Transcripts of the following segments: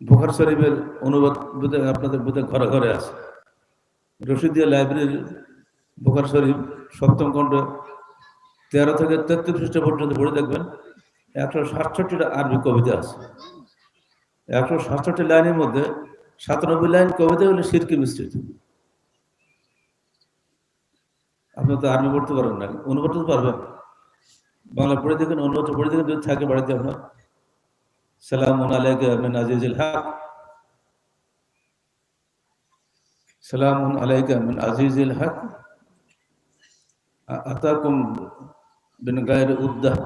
বোখার শরীফের অনুবাদ বোধহয় আপনাদের বোধহয় ঘরে ঘরে আছে। রশিদিয়া লাইব্রেরির বোখার শরীফ সপ্তম খণ্ড তেরো থেকে তেত্রিশ পৃষ্ঠ পর্যন্ত পড়ে দেখবেন, একশো সাতষট্টিটা আরবি কবিতা আছে। একশো সাতষট্টি লাইনের মধ্যে সাতানব্বই লাইন কবিতা হলে সিরকি মিশ্রিত। আপনি তো আর্মি পড়তে পারবেন না, অনুবাদ পারবেন। বাংলা পড়ে দেখেন, অনুবাদ পড়ে দেখেন, যদি থাকে বাড়িতে আপনার। সালাম আলাইকা মিন আজিজুল হক সালাম আলাইকা মিন আজিজুল হক আতাকুম বিন গায়র উদ্দাহ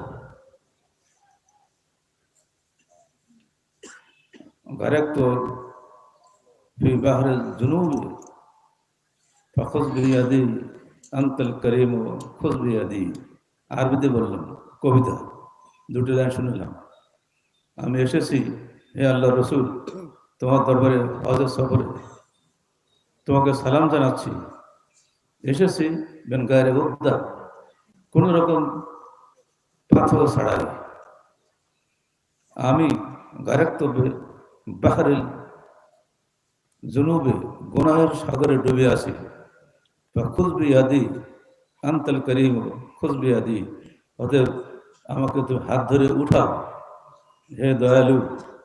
غرقت في بحر الجنوب فخذ بيدي أنت الكريم خذ بيدي আরবিতে বললাম কবিতা দুটো লাইন শুনলাম আমি এসেছি, হে আল্লাহ রসুল, তোমার দরবারে হজর সফরে। তোমাকে সালাম জানাচ্ছি। এসেছি বেন গায়ের উদ্দা কোন রকম পাথর ছাড়াই। আমি গারেক্তব্যে বাহারের জনুবে, গুনাহের সাগরে ডুবে আছি। বা খুশবি আদি, আন্তল করিম খুশবি আদি। অতএব আমাকে তুমি হাত ধরে উঠাও। হে দয়ালু,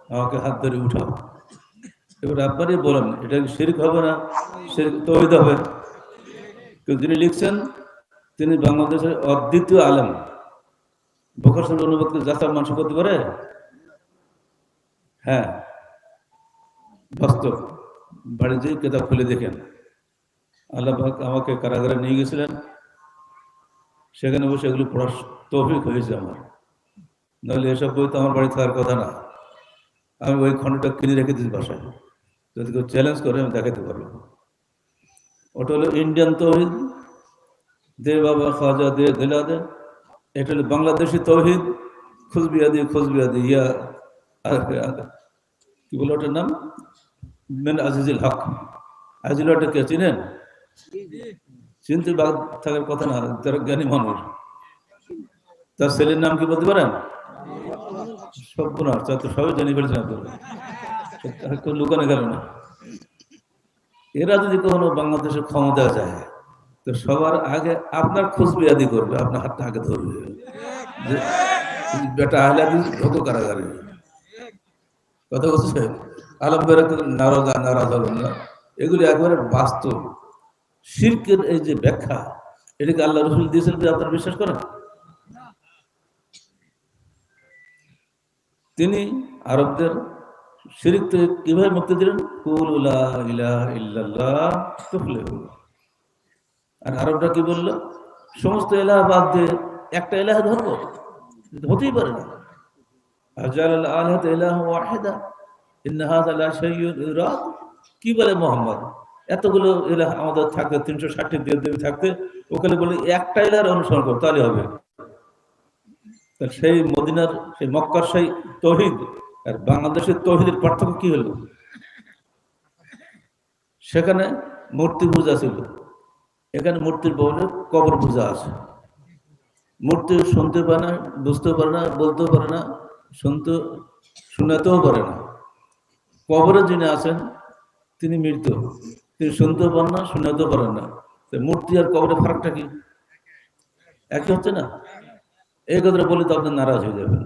আমাকে হাত ধরে উঠাও। এবার আপনারই বলেন, এটা কি শিরক হবে না? শিরক তৈরি হবে। যিনি লিখছেন, তিনি বাংলাদেশের অদ্বিতীয় আলেম। বকর সঙ্গে অনুবাদকে মানুষ করতে পারে? হ্যাঁ। বাস্তব। বাড়ি যেয়ে কেতাব খুলে দেখেন। আল্লাহ আমাকে কারাগারে নিয়ে গেছিলেন। সেখানে বসে এগুলো পড়ার তৌফিক হয়েছে আমার। নাহলে এসব বই তো আমার বাড়ি থাকার কথা না। আমি ওই খণ্ডটা কিনে রেখে দিচ্ছি বাসায়। যদি কেউ চ্যালেঞ্জ করে আমি দেখাতে পারব। ওটা হলো ইন্ডিয়ান তৌহিদ দে বাবা খাজা দে দিলা দে। এটা হলো বাংলাদেশি তৌহিদ খুশবিয়া দিয়ে খুশবিয়া দিয়ে ইয়া কি বলে ওটার নাম? মেন আজিজুল হক। আজিজুল হকটা কে চিনেন? চিনতে বাদ থাকার কথা না তারা জ্ঞানী মানুষ। তার ছেলের নাম কি বলতে পারেন? সব্যনাশ তা তো সবাই লুকানো গেল না। এরা যদি কখনো বাংলাদেশে ক্ষমতা যায়, তো সবার আগে আপনার করবে, আপনার হাতটা আগে ধরবে। বেটা আহলে ঢোকো কারাগারে। কথা বলছে আলম বেরোকে নারাজ না? এগুলি একবারে বাস্তব। শিল্পের এই যে ব্যাখ্যা, এটাকে আল্লাহ রসুল দিয়েছেন যে আপনারা বিশ্বাস করেন? তিনি আরবদের শিরিক থেকে কীভাবে মুক্তি দিলেন? আর আরবরা কি বলল? সমস্ত এলাহা বাদ দিয়ে একটা এলাহা ধরবো? হতেই পারে না। কি বলে মোহাম্মদ? এতগুলো এলাহ আমাদের থাকতে, তিনশো ষাটটি দেবী থাকতে, ওখানে বলে একটা এলাহার অনুসরণ করো, তাহলে হবে। সেই মদিনার, সেই মক্কার সেই তহিদ আর বাংলাদেশের তহিদের পার্থক্য কি হলো? সেখানে মূর্তি পূজা ছিল। এখানে মূর্তির বলে কবর পূজা আছে। মূর্তি শুনতে পারে না, বুঝতেও পারে না, বলতেও পারে না, শুনতে, শোনাতেও পারে না। কবরে যিনি আছেন, তিনি মৃত। তিনি শুনতেও পারেন না, শোনাতেও পারেন না। মূর্তি আর কবরে ফারাকটা কি? একই হচ্ছে না? এই কথাটা বলে তো আপনি নারাজ হয়ে যাবেন।